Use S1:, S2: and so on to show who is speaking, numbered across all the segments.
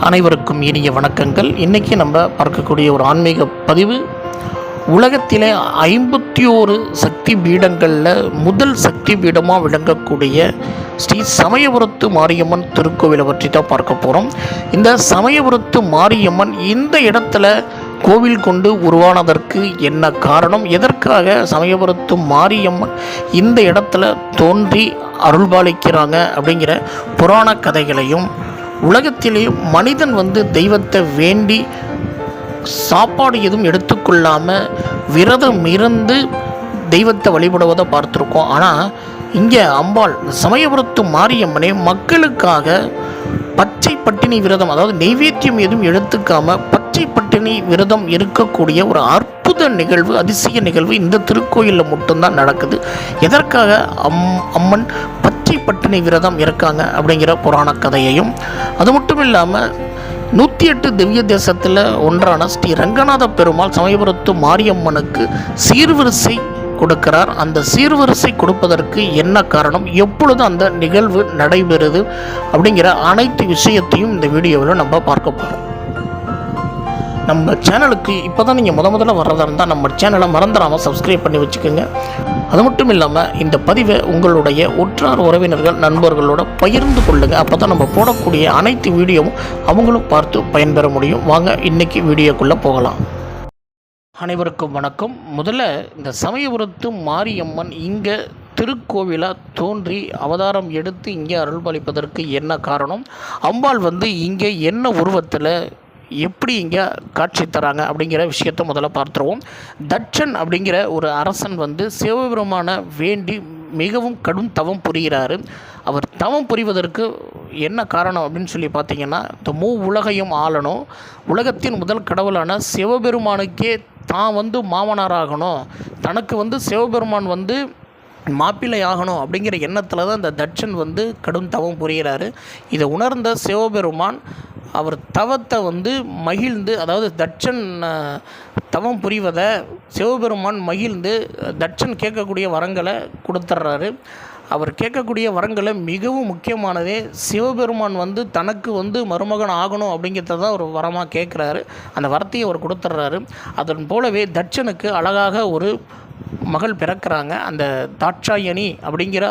S1: அனைவருக்கும் இனிய வணக்கங்கள். இன்றைக்கி நம்ம பார்க்கக்கூடிய ஒரு ஆன்மீக பதிவு உலகத்திலே ஐம்பத்தி ஓரு சக்தி பீடங்களில் முதல் சக்தி பீடமாக விளங்கக்கூடிய ஸ்ரீ சமயபுரத்து மாரியம்மன் திருக்கோவிலை பற்றி தான் பார்க்க போகிறோம் இந்த சமயபுரத்து மாரியம்மன் இந்த இடத்துல கோவில் கொண்டு உருவானதற்கு என்ன காரணம்? எதற்காக சமயபுரத்து மாரியம்மன் இந்த இடத்துல தோன்றி அருள்பாலிக்கிறாங்க அப்படிங்கிற புராண கதைகளையும் உலகத்திலே மனிதன் வந்து தெய்வத்தை வேண்டி சாப்பாடு எதுவும் எடுத்துக்கொள்ளாமல் விரதம் இருந்து தெய்வத்தை வழிபடுவதை பார்த்துருக்கோம். ஆனால் இங்கே அம்பாள் சமயபுரத்து மாரியம்மனே மக்களுக்காக பச்சை பட்டினி விரதம் அதாவது நெய்வேத்தியம் எதுவும் எடுத்துக்காம பச்சை பட்டினி விரதம் இருக்கக்கூடிய ஒரு அற்புத நிகழ்வு அதிசய நிகழ்வு இந்த திருக்கோயிலில் மட்டும்தான் நடக்குது. எதற்காக அம் அம்மன் பச்சை பட்டினி விரதம் இருக்காங்க அப்படிங்கிற புராண கதையையும் அது மட்டும் இல்லாமல் நூற்றி எட்டு திவ்ய தேசத்தில் ஒன்றான ஸ்ரீ ரங்கநாத பெருமாள் சமயபுரத்து மாரியம்மனுக்கு சீர்வரிசை கொடுக்கிறார். அந்த சீர்வரிசை கொடுப்பதற்கு என்ன காரணம்? எப்பொழுது அந்த நிகழ்வு நடைபெறுது? அப்படிங்கிற அனைத்து விஷயத்தையும் இந்த வீடியோவில் நம்ம பார்க்க போகிறோம் நம்ம சேனலுக்கு இப்போ தான் நீங்கள் முத முதல்ல வர்றதா இருந்தால் நம்ம சேனலை மறந்துடாமல் சப்ஸ்கிரைப் பண்ணி வச்சுக்கோங்க. அது மட்டும் இல்லாமல் இந்த பதிவை உங்களுடைய உற்றார் உறவினர்கள் நண்பர்களோட பகிர்ந்து கொள்ளுங்கள் அப்போ தான் நம்ம போடக்கூடிய அனைத்து வீடியோவும் அவங்களும் பார்த்து பயன்பெற முடியும். வாங்க இன்றைக்கி வீடியோக்குள்ளே போகலாம். அனைவருக்கும் வணக்கம். முதல்ல இந்த சமயபுரத்து மாரியம்மன் இங்கே திருக்கோவிலாக தோன்றி அவதாரம் எடுத்து இங்கே அருள்பாலிப்பதற்கு என்ன காரணம்? அம்பாள் வந்து இங்கே என்ன உருவத்தில் எப்படி இங்கே காட்சி தராங்க அப்படிங்கிற விஷயத்தை முதல்ல பார்த்துருவோம். தட்சன் அப்படிங்கிற ஒரு அரசன் வந்து சிவபெருமான வேண்டி மிகவும் கடும் தவம் புரிகிறாரு. அவர் தவம் புரிவதற்கு என்ன காரணம் அப்படின்னு சொல்லி பார்த்தீங்கன்னா இந்த மூ உலகையும் ஆளணும். உலகத்தின் முதல் கடவுளான சிவபெருமானுக்கே தான் வந்து மாமனாராகணும். தனக்கு வந்து சிவபெருமான் வந்து மாப்பிள்ளை ஆகணும் அப்படிங்கிற எண்ணத்தில் தான் இந்த தட்சன் வந்து கடும் தவம் புரிகிறாரு. இதை உணர்ந்த சிவபெருமான் அவர் தவத்தை வந்து மகிழ்ந்து அதாவது தட்சன் தவம் புரிவதை சிவபெருமான் மகிழ்ந்து தட்சன் கேட்கக்கூடிய வரங்களை கொடுத்துட்றாரு அவர் கேட்கக்கூடிய வரங்களை மிகவும் முக்கியமானதே சிவபெருமான் வந்து தனக்கு வந்து மருமகன் ஆகணும் அப்படிங்கிறத தான் ஒரு வரமாக கேட்குறாரு. அந்த வரத்தையும் அவர் கொடுத்துட்றாரு அதன் போலவே தட்சனுக்கு அழகாக ஒரு மகள் பிறக்கிறாங்க. அந்த தாட்சாயணி அப்படிங்கிற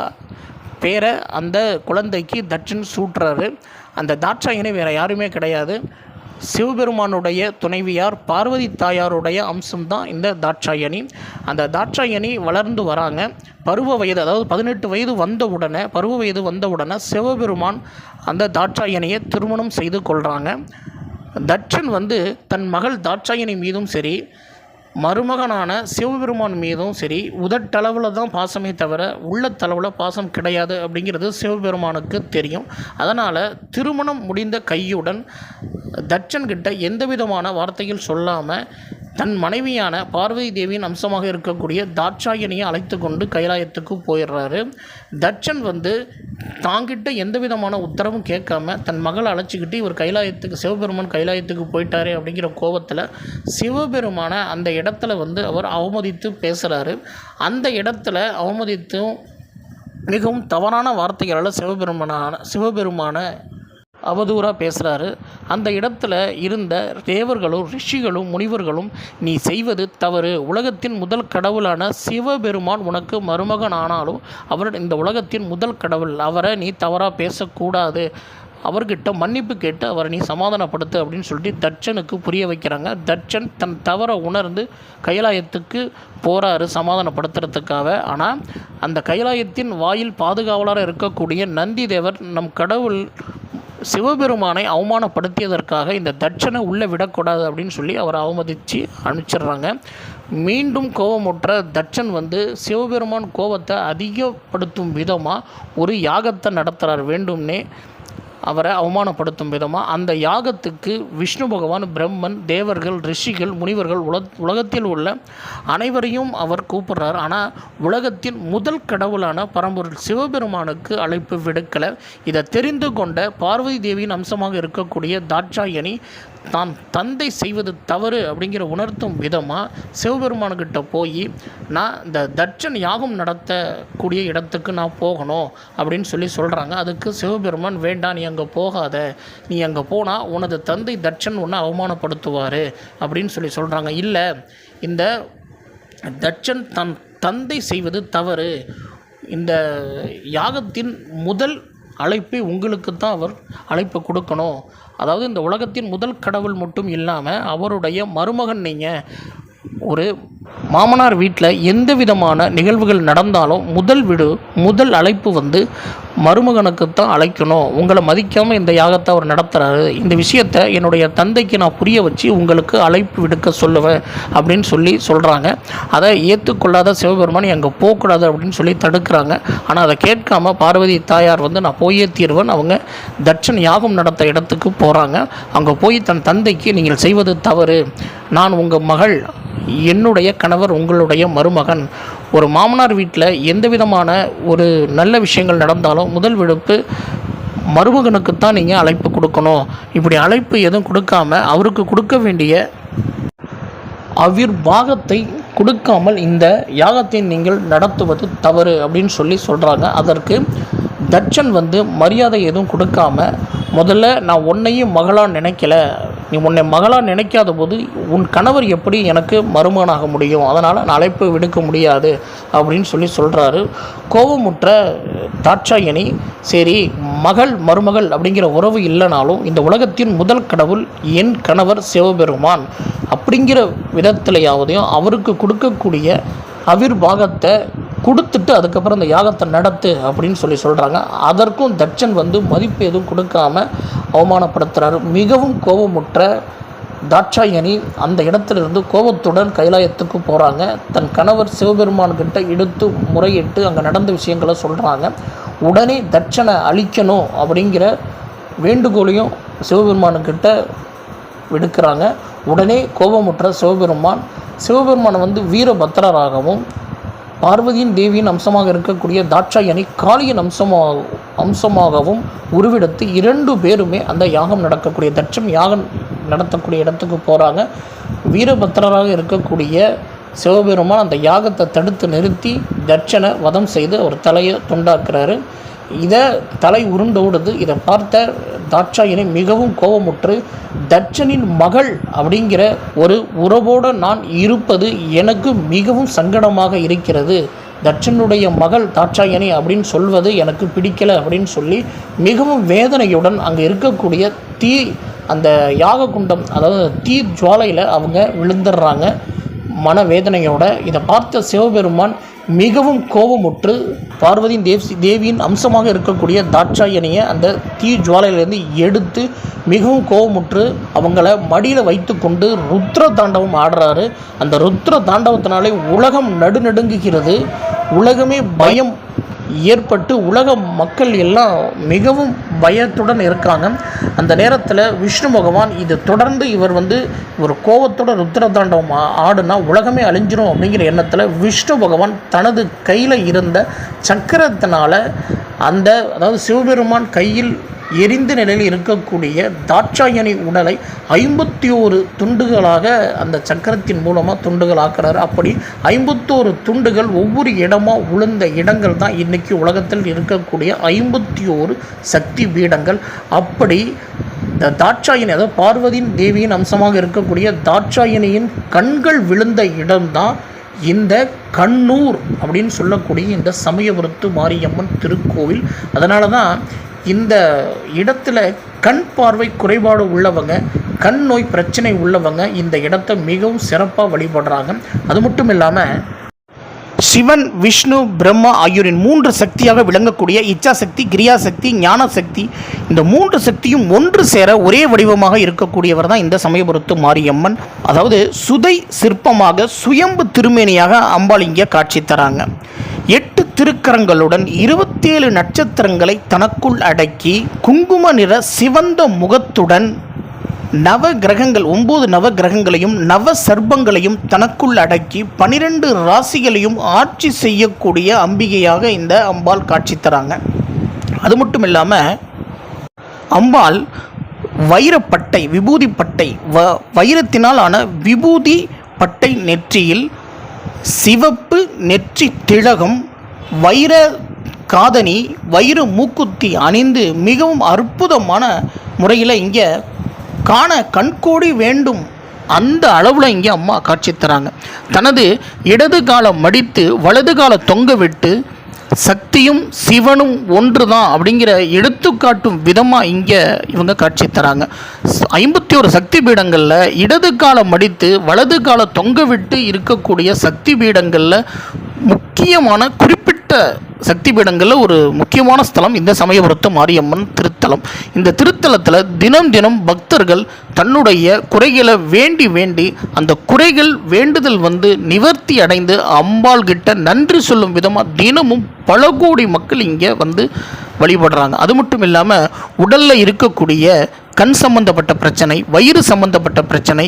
S1: பேரை அந்த குழந்தைக்கு தட்சன் சூட்டுறாரு. அந்த தாட்சாயணி வேறு யாருமே கிடையாது. சிவபெருமானுடைய துணைவியார் பார்வதி தாயாருடைய அம்சம்தான் இந்த தாட்சாயணி. அந்த தாட்சாயணி வளர்ந்து வராங்க. பருவ வயது அதாவது பதினெட்டு வயது வந்த உடனே பருவ வயது வந்த உடனே சிவபெருமான் அந்த தாட்சாயணியை திருமணம் செய்து கொள்கிறாங்க தட்சன் வந்து தன் மகள் தாட்சாயணி மீதும் சரி மருமகனான சிவபெருமான் மீதும் சரி உதட்டளவில் தான் பாசமே தவிர உள்ளத்தளவில் பாசம் கிடையாது அப்படிங்கிறது சிவபெருமானுக்கு தெரியும். அதனால் திருமணம் முடிந்த கையுடன் தட்சன்கிட்ட எந்த விதமான வார்த்தையில் சொல்லாமல் தன் மனைவியான பார்வதி தேவியின் அம்சமாக இருக்கக்கூடிய தாட்சாயணியை அழைத்து கொண்டு கைலாயத்துக்கு போயிடுறாரு. தட்சன் வந்து தாங்கிட்ட எந்த விதமான உத்தரவும் கேட்காம தன் மகளை அழைச்சிக்கிட்டு இவர் கைலாயத்துக்கு சிவபெருமான் கைலாயத்துக்கு போயிட்டாரே அப்படிங்கிற கோபத்தில் சிவபெருமான அந்த இடத்துல வந்து அவர் அவமதித்து பேசுகிறாரு அந்த இடத்துல அவமதித்தும் மிகவும் தவறான வார்த்தைகளால் சிவபெருமான சிவபெருமான அவதூறாக பேசுகிறாரு அந்த இடத்துல இருந்த தேவர்களும் ரிஷிகளும் முனிவர்களும் நீ செய்வது தவறு. உலகத்தின் முதல் கடவுளான சிவபெருமான் உனக்கு மருமகன் ஆனாலும் அவர் இந்த உலகத்தின் முதல் கடவுள். அவரை நீ தவறாக பேசக்கூடாது. அவர்கிட்ட மன்னிப்பு கேட்டு அவரை நீ சமாதானப்படுத்து அப்படின்னு சொல்லிட்டு தட்சனுக்கு புரிய வைக்கிறாங்க. தட்சன் தன் தவறை உணர்ந்து கைலாயத்துக்கு போகிறாரு சமாதானப்படுத்துறதுக்காக. ஆனால் அந்த கைலாயத்தின் வாயில் பாதுகாவலராக இருக்கக்கூடிய நந்தி தேவர் நம் கடவுள் சிவபெருமானை அவமானப்படுத்தியதற்காக இந்த தட்சனை உள்ளே விடக்கூடாது அப்படின்னு சொல்லி அவரை அவமதித்து அனுப்பிச்சிடுறாங்க. மீண்டும் கோபமுற்ற தட்சன் வந்து சிவபெருமான் கோபத்தை அதிகப்படுத்தும் விதமாக ஒரு யாகத்தை நடத்துகிறார் வேண்டும்னே அவரை அவமானப்படுத்தும் விதமாக அந்த யாகத்துக்கு விஷ்ணு பகவான் பிரம்மன் தேவர்கள் ரிஷிகள் முனிவர்கள் உல உலகத்தில் உள்ள அனைவரையும் அவர் கூப்பிடுறார். ஆனால் உலகத்தின் முதல் கடவுளான பரம்பொருள் சிவபெருமானுக்கு அழைப்பு விடுக்கலை. இதை தெரிந்து கொண்ட பார்வதி தேவியின் அம்சமாக இருக்கக்கூடிய தாட்சாயணி தான் தந்தை செய்வது தவறு அப்படிங்கிற உணர்த்தும் விதமாக சிவபெருமான்கிட்ட போய் நான் இந்த தட்சன் யாகம் நடத்தக்கூடிய இடத்துக்கு நான் போகணும் அப்படின்னு சொல்லி சொல்கிறாங்க அதுக்கு சிவபெருமான் வேண்டாம் நீ அங்கே போகாத. நீ அங்கே போனால் உனது தந்தை தட்சன் ஒன்று அவமானப்படுத்துவார் அப்படின்னு சொல்லி சொல்கிறாங்க இல்லை இந்த தட்சன் தன் தந்தை செய்வது தவறு. இந்த யாகத்தின் முதல் அழைப்பை உங்களுக்கு தான் அவர் அழைப்பு கொடுக்கணும். அதாவது இந்த உலகத்தின் முதல் கடவுள் மட்டும் இல்லாமல் அவருடைய மருமகன் நீங்கள் ஒரு மாமனார் வீட்டில் எந்த விதமான நிகழ்வுகள் நடந்தாலும் முதல் விடு முதல் அழைப்பு வந்து மருமகனுக்குத்தான் அழைக்கணும். உங்களை மதிக்காமல் இந்த யாகத்தை அவர் நடத்துகிறாரு இந்த விஷயத்தை என்னுடைய தந்தைக்கு நான் புரிய வச்சு உங்களுக்கு அழைப்பு விடுக்க சொல்லுவேன் அப்படின்னு சொல்லி சொல்கிறாங்க அதை ஏற்றுக்கொள்ளாத சிவபெருமான் அங்கே போகக்கூடாது அப்படின்னு சொல்லி தடுக்கிறாங்க. ஆனால் அதை கேட்காம பார்வதி தாயார் வந்து நான் போயே தீர்வேன் அவங்க தட்சன் யாகம் நடத்த இடத்துக்கு போகிறாங்க அங்கே போய் தன் தந்தைக்கு நீங்கள் செய்வது தவறு. நான் உங்கள் மகள் என்னுடைய கணவர் உங்களுடைய மருமகன். ஒரு மாமனார் வீட்டில் எந்த விதமான ஒரு நல்ல விஷயங்கள் நடந்தாலும் முதல் விடுப்பு மருமகனுக்குத்தான் நீங்கள் அழைப்பு கொடுக்கணும். இப்படி அழைப்பு எதுவும் கொடுக்காம அவருக்கு கொடுக்க வேண்டிய அவிர்வாகத்தை கொடுக்காமல் இந்த யாகத்தை நீங்கள் நடத்துவது தவறு அப்படின்னு சொல்லி சொல்கிறாங்க அதற்கு தட்சன் வந்து மரியாதை எதுவும் கொடுக்காம முதல்ல நான் உன்னையும் மகளாக நினைக்கல. நீ உன்னை மகளாக நினைக்காத போது உன் கணவர் எப்படி எனக்கு மருமகனாக முடியும்? அதனால் நான் அழைப்பு விடுக்க முடியாது அப்படின்னு சொல்லி சொல்கிறாரு கோபமுற்ற தாட்சாயணி சரி மகள் மருமகள் அப்படிங்கிற உறவு இல்லைனாலும் இந்த உலகத்தின் முதல் கடவுள் என் கணவர் சிவபெருமான். அப்படிங்கிற விதத்திலையாவதையும் அவருக்கு கொடுக்கக்கூடிய அவிர்வாகத்தை கொடுத்துட்டு அதுக்கப்புறம் இந்த யாகத்தை நடத்து அப்படின்னு சொல்லி சொல்கிறாங்க அதற்கும் தட்சன் வந்து மதிப்பு எதுவும் கொடுக்காம அவமானப்படுத்துகிறாரு மிகவும் கோபமுற்ற தாட்சாயணி அந்த இடத்திலிருந்து கோபத்துடன் கைலாயத்துக்கு போகிறாங்க தன் கணவர் சிவபெருமான்கிட்ட எடுத்து முறையிட்டு அங்கே நடந்த விஷயங்களை சொல்கிறாங்க உடனே தட்சனை அழிக்கணும் அப்படிங்கிற வேண்டுகோளையும் சிவபெருமானுக்கிட்ட விடுக்கிறாங்க. உடனே கோபமுற்ற சிவபெருமான் சிவபெருமானை வந்து வீரபத்திரராகவும் பார்வதியின் தேவியின் அம்சமாக இருக்கக்கூடிய தாட்சாயணி காளியின் அம்சமாக அம்சமாகவும் உருவெடுத்து இரண்டு பேருமே அந்த யாகம் நடக்கக்கூடிய தட்சம் யாகம் நடத்தக்கூடிய இடத்துக்கு போகிறாங்க வீரபத்திரராக இருக்கக்கூடிய சிவபெருமான் அந்த யாகத்தை தடுத்து நிறுத்தி தட்சனை வதம் செய்து அவர் தலையை துண்டாக்குறாரு. இதை தலை உருண்டோடுது. இதை பார்த்த தாட்சாயினி மிகவும் கோபமுற்று தட்சனின் மகள் அப்படிங்கிற ஒரு உறவோடு நான் இருப்பது எனக்கு மிகவும் சங்கடமாக இருக்கிறது. தட்சனுடைய மகள் தாட்சாயணி அப்படின்னு சொல்வது எனக்கு பிடிக்கலை அப்படின்னு சொல்லி மிகவும் வேதனையுடன் அங்கே இருக்கக்கூடிய தீ அந்த யாக குண்டம் அதாவது தீ ஜுவாலையில் அவங்க விழுந்துடுறாங்க. மனவேதனையோட இதை பார்த்த சிவபெருமான் மிகவும் கோபமுற்று பார்வதியின் தேவ் தேவியின் அம்சமாக இருக்கக்கூடிய தாட்சாயணியை அந்த தீ ஜுவாலையிலேருந்து எடுத்து மிகவும் கோபமுற்று அவங்கள மடியில் வைத்து கொண்டு ருத்ர தாண்டவம் ஆடுறாரு. அந்த ருத்ர தாண்டவத்தினாலே உலகம் நடுநடுங்குகிறது. உலகமே பயம் ஏற்பட்டு உலக மக்கள் எல்லாம் மிகவும் பயத்துடன் இருக்காங்க அந்த நேரத்தில் விஷ்ணு பகவான் இது தொடர்ந்து இவர் வந்து ஒரு கோபத்தோட ருத்ரதாண்டவம் ஆடுனா உலகமே அழிஞ்சிரும் அப்படிங்கிற எண்ணத்தில் விஷ்ணு பகவான் தனது கையில் இருந்த சக்கரத்தினால் அந்த அதாவது சிவபெருமான் கையில் எரிந்த நிலையில் இருக்கக்கூடிய தாட்சாயணி உடலை ஐம்பத்தி ஒரு துண்டுகளாக அந்த சக்கரத்தின் மூலமாக துண்டுகள் ஆக்குறாரு. அப்படி ஐம்பத்தோரு துண்டுகள் ஒவ்வொரு இடமாக உளுந்த இடங்கள் தான் இன்றைக்கி உலகத்தில் இருக்கக்கூடிய ஐம்பத்தி ஓரு சக்தி பீடங்கள். அப்படி இந்த தாட்சாயணி அதாவது பார்வதியின் தேவியின் அம்சமாக இருக்கக்கூடிய தாட்சாயணியின் கண்கள் விழுந்த இடம்தான் இந்த கண்ணூர் அப்படின்னு சொல்லக்கூடிய இந்த சமயபுரத்து மாரியம்மன் திருக்கோவில். அதனால தான் இந்த இடத்துல கண் பார்வை குறைபாடு உள்ளவங்க கண் நோய் பிரச்சனை உள்ளவங்க இந்த இடத்தை மிகவும் சிறப்பாக வழிபடுறாங்க. அது மட்டும் இல்லாமல் சிவன் விஷ்ணு பிரம்மா ஆகியோரின் மூன்று சக்தியாக விளங்கக்கூடிய இச்சா சக்தி கிரியா சக்தி ஞான சக்தி இந்த மூன்று சக்தியும் ஒன்று சேர ஒரே வடிவமாக இருக்கக்கூடியவர் தான் இந்த சமயபுரத்து மாரியம்மன். அதாவது சுதை சிற்பமாக சுயம்பு திருமேனியாக அம்பாள் இங்கே காட்சி தராங்க. எட்டு திருக்கரங்களுடன் இருபத்தேழு நட்சத்திரங்களை தனக்குள் அடக்கி குங்கும நிற சிவந்த முகத்துடன் நவ கிரகங்கள் ஒம்பது நவ கிரகங்களையும் நவ சர்ப்பங்களையும் தனக்குள் அடக்கி பனிரெண்டு ராசிகளையும் ஆட்சி செய்யக்கூடிய அம்பிகையாக இந்த அம்பாள் காட்சி தராங்க. அது மட்டும் இல்லாமல் அம்பாள் வைரப்பட்டை விபூதி பட்டை வ வைரத்தினால் ஆன விபூதி பட்டை நெற்றியில் சிவப்பு நெற்றி திலகம் வைர காதணி வைர மூக்குத்தி அணிந்து மிகவும் அற்புதமான முறையில் இங்கே காண கண்கோடி வேண்டும். அந்த அளவில் இங்கே அம்மா காட்சி தராங்க. தனது இடது காலம் மடித்து வலது காலம் தொங்க விட்டு சக்தியும் சிவனும் ஒன்று தான் அப்படிங்கிற எடுத்துக்காட்டும் விதமாக இங்கே இவங்க காட்சி தராங்க. ஐம்பத்தி ஒரு சக்தி பீடங்களில் இடது காலம் மடித்து வலது காலம் தொங்க விட்டு இருக்கக்கூடிய சக்தி பீடங்களில் முக்கியமான குறிப்பிட்ட சக்தி பீடங்களில் ஒரு முக்கியமான ஸ்தலம் இந்த சமயபுரத்து மாரியம்மன் திருத்தலம். இந்த திருத்தலத்தில் தினம் தினம் பக்தர்கள் தன்னுடைய குறைகளை வேண்டி வேண்டி அந்த குறைகள் வேண்டுதல் வந்து நிவர்த்தி அடைந்து அம்பாள் கிட்ட நன்றி சொல்லும் விதமாக தினமும் பல கோடி மக்கள் இங்கே வந்து வழிபடுறாங்க. அது மட்டும் இல்லாமல் உடலில் இருக்கக்கூடிய கண் சம்பந்தப்பட்ட பிரச்சனை வயிறு சம்பந்தப்பட்ட பிரச்சனை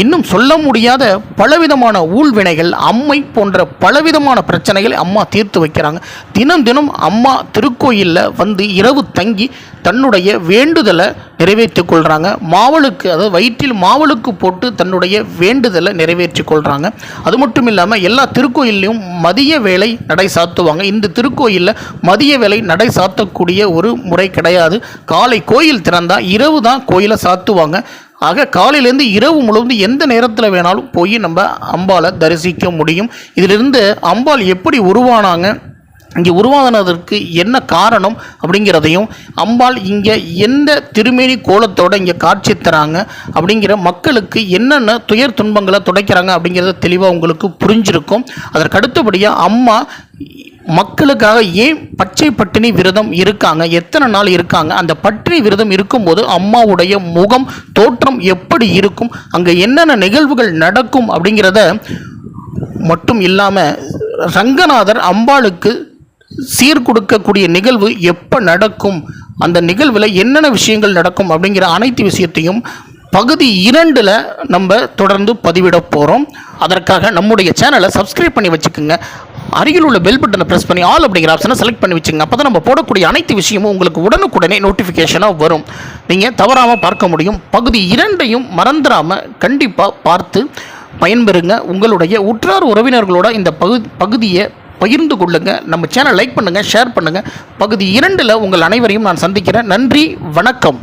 S1: இன்னும் சொல்ல முடியாத பலவிதமான ஊழ்வினைகள் அம்மை போன்ற பலவிதமான பிரச்சனைகளை அம்மா தீர்த்து வைக்கிறாங்க. தினம் தினம் அம்மா திருக்கோயிலில் வந்து இரவு தங்கி தன்னுடைய வேண்டுதலை நிறைவேற்றிக் கொள்கிறாங்க மாவளுக்கு அதாவது வயிற்றில் மாவளுக்கு போட்டு தன்னுடைய வேண்டுதலை நிறைவேற்றிக் கொள்கிறாங்க அது மட்டும் இல்லாமல் எல்லா திருக்கோயில்லையும் மதிய வேலை நடை சாத்துவாங்க. இந்த திருக்கோயிலில் மதிய வேலை நடை சாத்தக்கூடிய ஒரு முறை கிடையாது. காலை கோயில் திறந்தால் இரவு தான் கோயிலை சாத்துவாங்க. ஆக காலையிலேருந்து இரவு முழுவதும் எந்த நேரத்தில் வேணாலும் போய் நம்ம அம்பாளை தரிசிக்க முடியும். இதிலிருந்து அம்பாள் எப்படி உருவானாங்க? இங்கே உருவானதற்கு என்ன காரணம் அப்படிங்கிறதையும் அம்பாள் இங்கே எந்த திருமேனி கோலத்தோடு இங்கே காட்சி தராங்க? அப்படிங்கிற மக்களுக்கு என்னென்ன துயர் துன்பங்களை துடைக்கிறாங்க அப்படிங்கிறத தெளிவாக உங்களுக்கு புரிஞ்சிருக்கும். அதற்கு அடுத்தபடியாக அம்மா மக்களுக்காக ஏன் பச்சை பட்டினி விரதம் இருக்காங்க? எத்தனை நாள் இருக்காங்க? அந்த பட்டினி விரதம் இருக்கும்போது அம்மாவுடைய முகம் தோற்றம் எப்படி இருக்கும்? அங்கே என்னென்ன நிகழ்வுகள் நடக்கும் அப்படிங்கிறத மட்டும் இல்லாமல் ரங்கநாதர் அம்பாளுக்கு சீர் கொடுக்கக்கூடிய நிகழ்வு எப்போ நடக்கும்? அந்த நிகழ்வில் என்னென்ன விஷயங்கள் நடக்கும் அப்படிங்கிற அனைத்து விஷயத்தையும் பகுதி இரண்டில் நம்ம தொடர்ந்து பதிவிட போகிறோம் அதற்காக நம்முடைய சேனலை சப்ஸ்கிரைப் பண்ணி வச்சுக்கோங்க. அருகில் உள்ள பெல் பட்டனை ப்ரெஸ் பண்ணி ஆல் அப்படிங்கிற ஆப்ஷனை செலக்ட் பண்ணி வச்சுங்க அப்போ தான் நம்ம போடக்கூடிய அனைத்து விஷயமும் உங்களுக்கு உடனுக்குடனே நோட்டிஃபிகேஷனாக வரும். நீங்கள் தவறாமல் பார்க்க முடியும். பகுதி இரண்டையும் மறந்துடாமல் கண்டிப்பாக பார்த்து பயன்பெறுங்க. உங்களுடைய உற்றார் உறவினர்களோட இந்த பகு பகுதியை பகிர்ந்து கொள்ளுங்க. நம்ம சேனல் லைக் பண்ணுங்கள் ஷேர் பண்ணுங்கள் பகுதி இரண்டில் உங்கள் அனைவரையும் நான் சந்திக்கிறேன். நன்றி வணக்கம்.